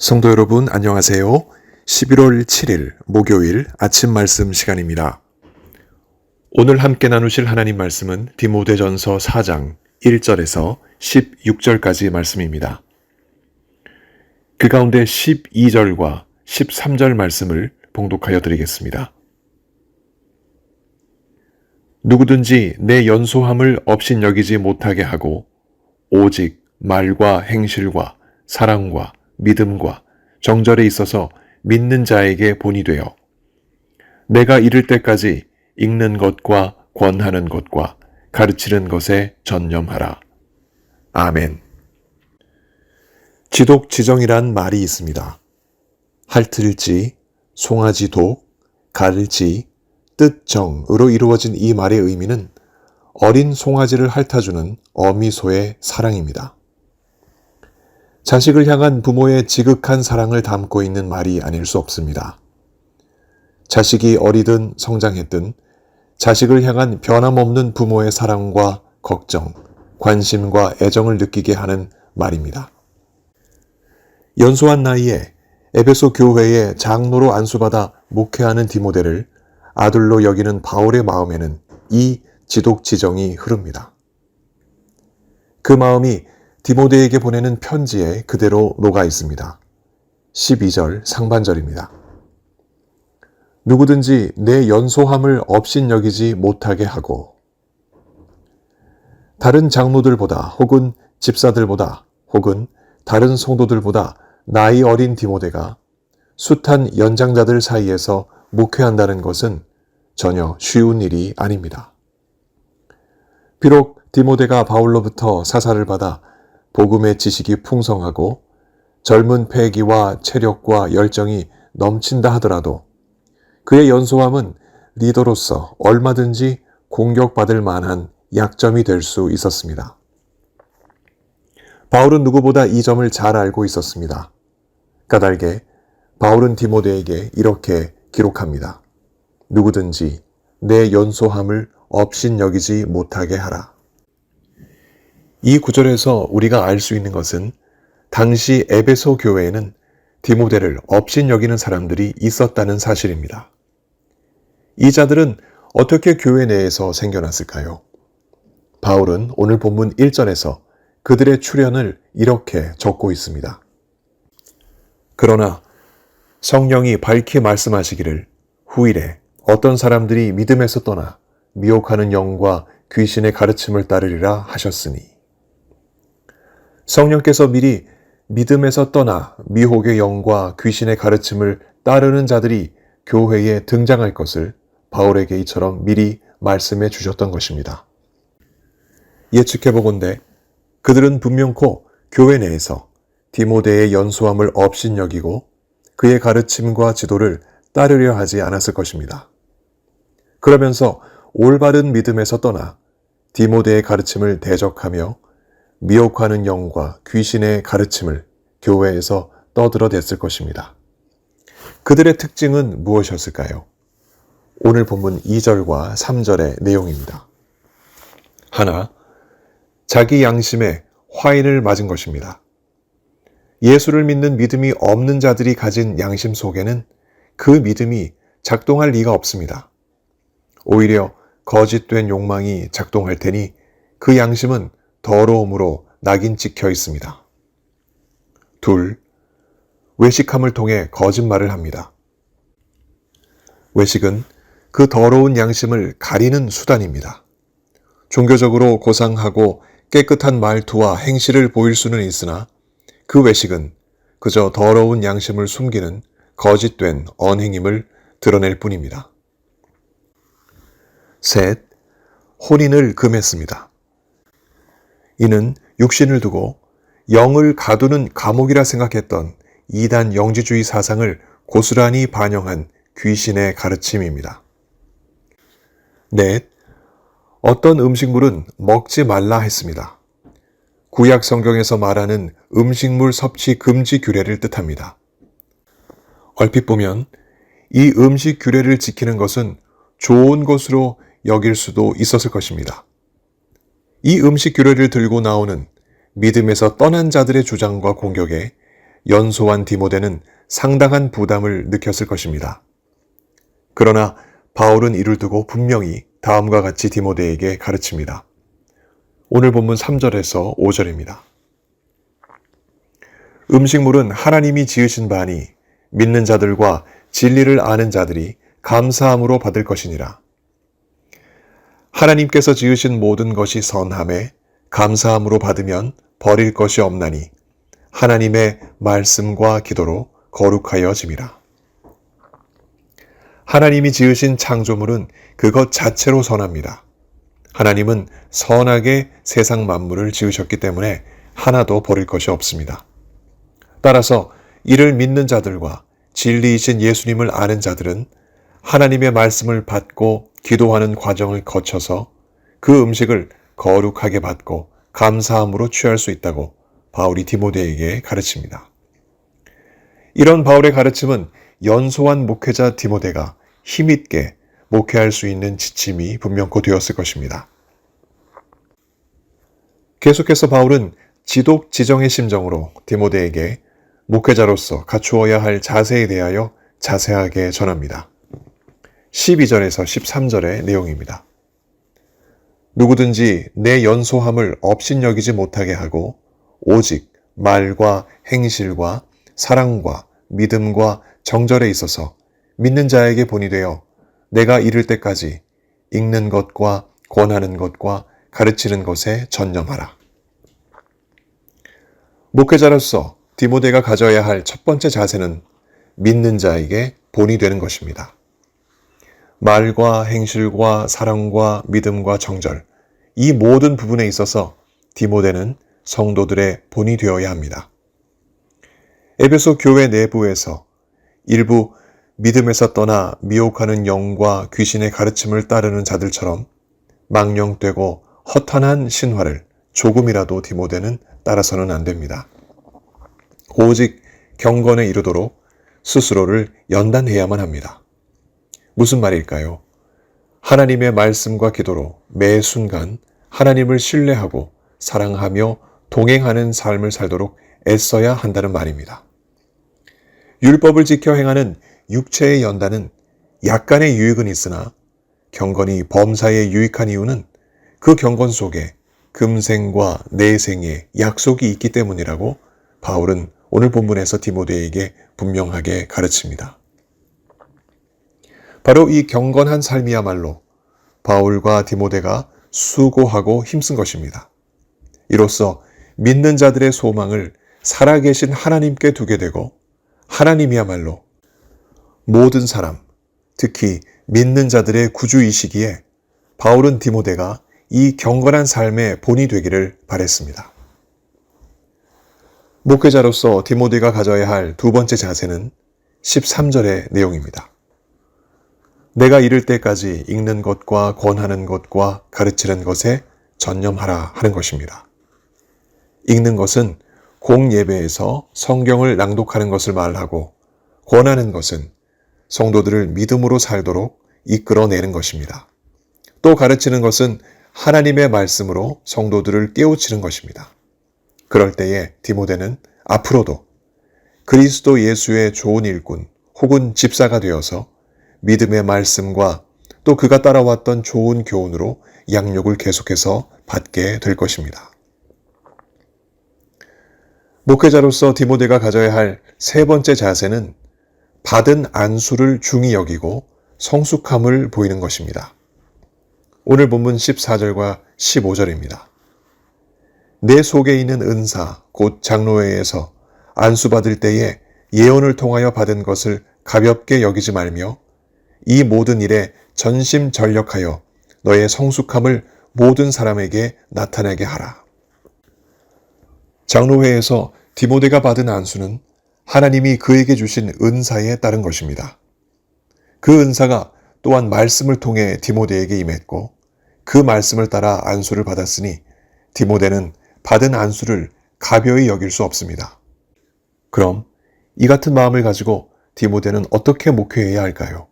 성도 여러분, 안녕하세요. 11월 7일 목요일 아침 말씀 시간입니다. 오늘 함께 나누실 하나님 말씀은 디모데전서 4장 1절에서 16절까지 말씀입니다. 그 가운데 12절과 13절 말씀을 봉독하여 드리겠습니다. 누구든지 내 연소함을 업신여기지 못하게 하고 오직 말과 행실과 사랑과 믿음과 정절에 있어서 믿는 자에게 본이 되어 내가 이를 때까지 읽는 것과 권하는 것과 가르치는 것에 전념하라. 아멘. 지독 지정이란 말이 있습니다. 할틀지, 송아지 독, 가를지, 뜻정으로 이루어진 이 말의 의미는 어린 송아지를 핥아주는 어미소의 사랑입니다. 자식을 향한 부모의 지극한 사랑을 담고 있는 말이 아닐 수 없습니다. 자식이 어리든 성장했든 자식을 향한 변함없는 부모의 사랑과 걱정, 관심과 애정을 느끼게 하는 말입니다. 연소한 나이에 에베소 교회의 장로로 안수받아 목회하는 디모데를 아들로 여기는 바울의 마음에는 이 지독 지정이 흐릅니다. 그 마음이 디모데에게 보내는 편지에 그대로 녹아 있습니다. 12절 상반절입니다. 누구든지 내 연소함을 업신여기지 못하게 하고 다른 장로들보다 혹은 집사들보다 혹은 다른 성도들보다 나이 어린 디모데가 숱한 연장자들 사이에서 목회한다는 것은 전혀 쉬운 일이 아닙니다. 비록 디모데가 바울로부터 사사를 받아 복음의 지식이 풍성하고 젊은 패기와 체력과 열정이 넘친다 하더라도 그의 연소함은 리더로서 얼마든지 공격받을 만한 약점이 될 수 있었습니다. 바울은 누구보다 이 점을 잘 알고 있었습니다. 까닭에 바울은 디모데에게 이렇게 기록합니다. 누구든지 내 연소함을 업신 여기지 못하게 하라. 이 구절에서 우리가 알 수 있는 것은 당시 에베소 교회에는 디모데를 업신 여기는 사람들이 있었다는 사실입니다. 이 자들은 어떻게 교회 내에서 생겨났을까요? 바울은 오늘 본문 1절에서 그들의 출현을 이렇게 적고 있습니다. 그러나 성령이 밝히 말씀하시기를 후일에 어떤 사람들이 믿음에서 떠나 미혹하는 영과 귀신의 가르침을 따르리라 하셨으니 성령께서 미리 믿음에서 떠나 미혹의 영과 귀신의 가르침을 따르는 자들이 교회에 등장할 것을 바울에게 이처럼 미리 말씀해 주셨던 것입니다. 예측해 보건대 그들은 분명코 교회 내에서 디모데의 연소함을 업신여기고 그의 가르침과 지도를 따르려 하지 않았을 것입니다. 그러면서 올바른 믿음에서 떠나 디모데의 가르침을 대적하며 미혹하는 영과 귀신의 가르침을 교회에서 떠들어댔을 것입니다. 그들의 특징은 무엇이었을까요? 오늘 본문 2절과 3절의 내용입니다. 하나, 자기 양심에 화인을 맞은 것입니다. 예수를 믿는 믿음이 없는 자들이 가진 양심 속에는 그 믿음이 작동할 리가 없습니다. 오히려 거짓된 욕망이 작동할 테니 그 양심은 더러움으로 낙인 찍혀 있습니다. 둘, 외식함을 통해 거짓말을 합니다. 외식은 그 더러운 양심을 가리는 수단입니다. 종교적으로 고상하고 깨끗한 말투와 행실을 보일 수는 있으나 그 외식은 그저 더러운 양심을 숨기는 거짓된 언행임을 드러낼 뿐입니다. 셋, 혼인을 금했습니다. 이는 육신을 두고 영을 가두는 감옥이라 생각했던 이단 영지주의 사상을 고스란히 반영한 귀신의 가르침입니다. 넷, 어떤 음식물은 먹지 말라 했습니다. 구약 성경에서 말하는 음식물 섭취 금지 규례를 뜻합니다. 얼핏 보면 이 음식 규례를 지키는 것은 좋은 것으로 여길 수도 있었을 것입니다. 이 음식 규례를 들고 나오는 믿음에서 떠난 자들의 주장과 공격에 연소한 디모데는 상당한 부담을 느꼈을 것입니다. 그러나 바울은 이를 두고 분명히 다음과 같이 디모데에게 가르칩니다. 오늘 본문 3절에서 5절입니다. 음식물은 하나님이 지으신 바니 믿는 자들과 진리를 아는 자들이 감사함으로 받을 것이니라. 하나님께서 지으신 모든 것이 선함에 감사함으로 받으면 버릴 것이 없나니 하나님의 말씀과 기도로 거룩하여 짐이라. 하나님이 지으신 창조물은 그것 자체로 선합니다. 하나님은 선하게 세상 만물을 지으셨기 때문에 하나도 버릴 것이 없습니다. 따라서 이를 믿는 자들과 진리이신 예수님을 아는 자들은 하나님의 말씀을 받고 기도하는 과정을 거쳐서 그 음식을 거룩하게 받고 감사함으로 취할 수 있다고 바울이 디모데에게 가르칩니다. 이런 바울의 가르침은 연소한 목회자 디모데가 힘있게 목회할 수 있는 지침이 분명코 되었을 것입니다. 계속해서 바울은 지독 지정의 심정으로 디모데에게 목회자로서 갖추어야 할 자세에 대하여 자세하게 전합니다. 12절에서 13절의 내용입니다. 누구든지 내 연소함을 업신여기지 못하게 하고 오직 말과 행실과 사랑과 믿음과 정절에 있어서 믿는 자에게 본이 되어 내가 이를 때까지 읽는 것과 권하는 것과 가르치는 것에 전념하라. 목회자로서 디모데가 가져야 할 첫 번째 자세는 믿는 자에게 본이 되는 것입니다. 말과 행실과 사랑과 믿음과 정절, 이 모든 부분에 있어서 디모데는 성도들의 본이 되어야 합니다. 에베소 교회 내부에서 일부 믿음에서 떠나 미혹하는 영과 귀신의 가르침을 따르는 자들처럼 망령되고 허탄한 신화를 조금이라도 디모데는 따라서는 안 됩니다. 오직 경건에 이르도록 스스로를 연단해야만 합니다. 무슨 말일까요? 하나님의 말씀과 기도로 매 순간 하나님을 신뢰하고 사랑하며 동행하는 삶을 살도록 애써야 한다는 말입니다. 율법을 지켜 행하는 육체의 연단은 약간의 유익은 있으나 경건이 범사에 유익한 이유는 그 경건 속에 금생과 내생의 약속이 있기 때문이라고 바울은 오늘 본문에서 디모데에게 분명하게 가르칩니다. 바로 이 경건한 삶이야말로 바울과 디모데가 수고하고 힘쓴 것입니다. 이로써 믿는 자들의 소망을 살아계신 하나님께 두게 되고 하나님이야말로 모든 사람, 특히 믿는 자들의 구주이시기에 바울은 디모데가 이 경건한 삶의 본이 되기를 바랬습니다. 목회자로서 디모데가 가져야 할 두 번째 자세는 13절의 내용입니다. 내가 이를 때까지 읽는 것과 권하는 것과 가르치는 것에 전념하라 하는 것입니다. 읽는 것은 공예배에서 성경을 낭독하는 것을 말하고 권하는 것은 성도들을 믿음으로 살도록 이끌어내는 것입니다. 또 가르치는 것은 하나님의 말씀으로 성도들을 깨우치는 것입니다. 그럴 때에 디모데는 앞으로도 그리스도 예수의 좋은 일꾼 혹은 집사가 되어서 믿음의 말씀과 또 그가 따라왔던 좋은 교훈으로 양육을 계속해서 받게 될 것입니다. 목회자로서 디모데가 가져야 할 세 번째 자세는 받은 안수를 중히 여기고 성숙함을 보이는 것입니다. 오늘 본문 14절과 15절입니다. 내 속에 있는 은사, 곧 장로회에서 안수받을 때에 예언을 통하여 받은 것을 가볍게 여기지 말며 이 모든 일에 전심전력하여 너의 성숙함을 모든 사람에게 나타내게 하라. 장로회에서 디모데가 받은 안수는 하나님이 그에게 주신 은사에 따른 것입니다. 그 은사가 또한 말씀을 통해 디모데에게 임했고 그 말씀을 따라 안수를 받았으니 디모데는 받은 안수를 가벼이 여길 수 없습니다. 그럼 이 같은 마음을 가지고 디모데는 어떻게 목회해야 할까요?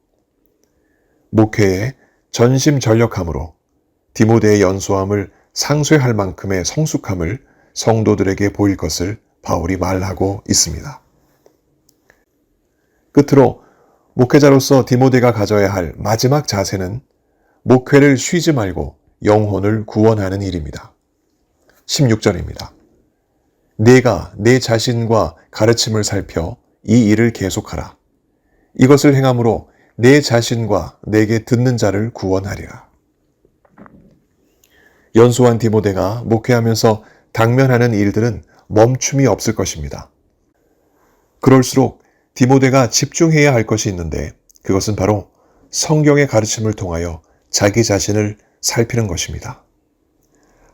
목회에 전심 전력함으로 디모데의 연소함을 상쇄할 만큼의 성숙함을 성도들에게 보일 것을 바울이 말하고 있습니다. 끝으로 목회자로서 디모데가 가져야 할 마지막 자세는 목회를 쉬지 말고 영혼을 구원하는 일입니다. 16절입니다. 내가 내 자신과 가르침을 살펴 이 일을 계속하라. 이것을 행함으로 내 자신과 내게 듣는 자를 구원하리라. 연소한 디모데가 목회하면서 당면하는 일들은 멈춤이 없을 것입니다. 그럴수록 디모데가 집중해야 할 것이 있는데 그것은 바로 성경의 가르침을 통하여 자기 자신을 살피는 것입니다.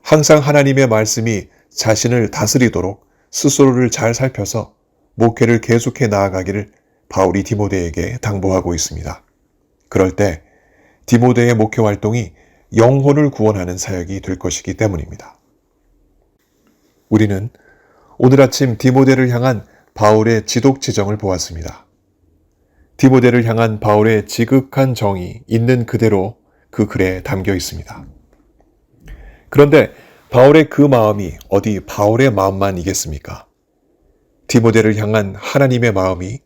항상 하나님의 말씀이 자신을 다스리도록 스스로를 잘 살펴서 목회를 계속해 나아가기를 바울이 디모데에게 당부하고 있습니다. 그럴 때 디모데의 목회 활동이 영혼을 구원하는 사역이 될 것이기 때문입니다. 우리는 오늘 아침 디모데를 향한 바울의 지독 지정을 보았습니다. 디모데를 향한 바울의 지극한 정이 있는 그대로 그 글에 담겨 있습니다. 그런데 바울의 그 마음이 어디 바울의 마음만 이겠습니까? 디모데를 향한 하나님의 마음이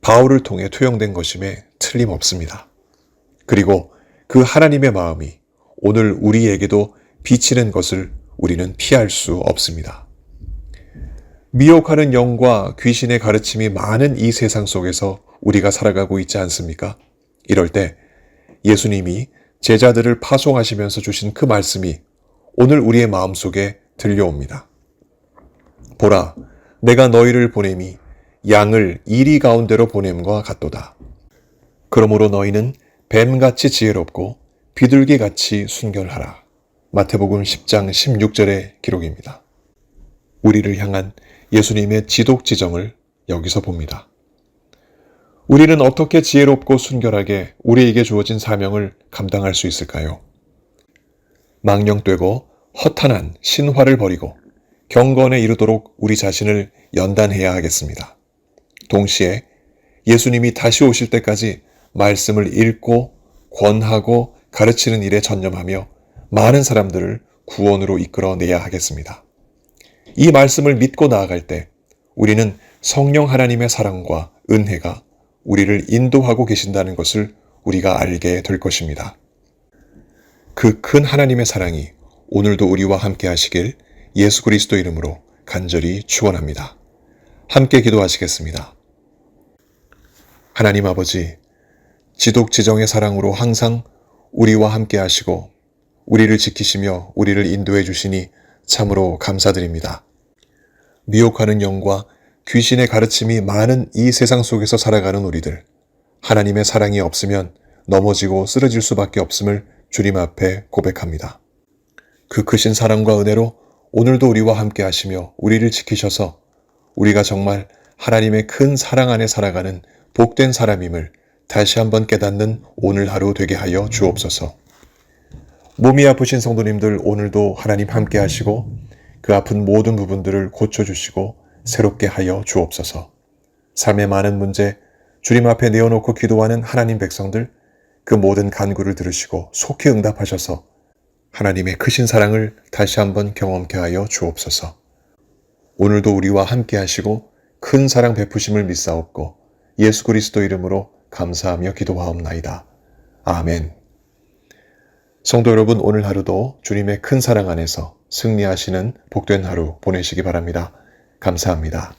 바울을 통해 투영된 것임에 틀림없습니다. 그리고 그 하나님의 마음이 오늘 우리에게도 비치는 것을 우리는 피할 수 없습니다. 미혹하는 영과 귀신의 가르침이 많은 이 세상 속에서 우리가 살아가고 있지 않습니까? 이럴 때 예수님이 제자들을 파송하시면서 주신 그 말씀이 오늘 우리의 마음속에 들려옵니다. 보라, 내가 너희를 보냄이 양을 이리 가운데로 보냄과 같도다. 그러므로 너희는 뱀같이 지혜롭고 비둘기같이 순결하라. 마태복음 10장 16절의 기록입니다. 우리를 향한 예수님의 지독 지정을 여기서 봅니다. 우리는 어떻게 지혜롭고 순결하게 우리에게 주어진 사명을 감당할 수 있을까요? 망령되고 허탄한 신화를 버리고 경건에 이르도록 우리 자신을 연단해야 하겠습니다. 동시에 예수님이 다시 오실 때까지 말씀을 읽고 권하고 가르치는 일에 전념하며 많은 사람들을 구원으로 이끌어내야 하겠습니다. 이 말씀을 믿고 나아갈 때 우리는 성령 하나님의 사랑과 은혜가 우리를 인도하고 계신다는 것을 우리가 알게 될 것입니다. 그 큰 하나님의 사랑이 오늘도 우리와 함께 하시길 예수 그리스도 이름으로 간절히 축원합니다. 함께 기도하시겠습니다. 하나님 아버지, 지독지정의 사랑으로 항상 우리와 함께 하시고 우리를 지키시며 우리를 인도해 주시니 참으로 감사드립니다. 미혹하는 영과 귀신의 가르침이 많은 이 세상 속에서 살아가는 우리들, 하나님의 사랑이 없으면 넘어지고 쓰러질 수밖에 없음을 주님 앞에 고백합니다. 그 크신 사랑과 은혜로 오늘도 우리와 함께 하시며 우리를 지키셔서 우리가 정말 하나님의 큰 사랑 안에 살아가는 복된 사람임을 다시 한번 깨닫는 오늘 하루 되게 하여 주옵소서. 몸이 아프신 성도님들 오늘도 하나님 함께 하시고 그 아픈 모든 부분들을 고쳐주시고 새롭게 하여 주옵소서. 삶의 많은 문제 주님 앞에 내어놓고 기도하는 하나님 백성들 그 모든 간구를 들으시고 속히 응답하셔서 하나님의 크신 사랑을 다시 한번 경험케 하여 주옵소서. 오늘도 우리와 함께 하시고 큰 사랑 베푸심을 믿사옵고 예수 그리스도 이름으로 감사하며 기도하옵나이다. 아멘. 성도 여러분, 오늘 하루도 주님의 큰 사랑 안에서 승리하시는 복된 하루 보내시기 바랍니다. 감사합니다.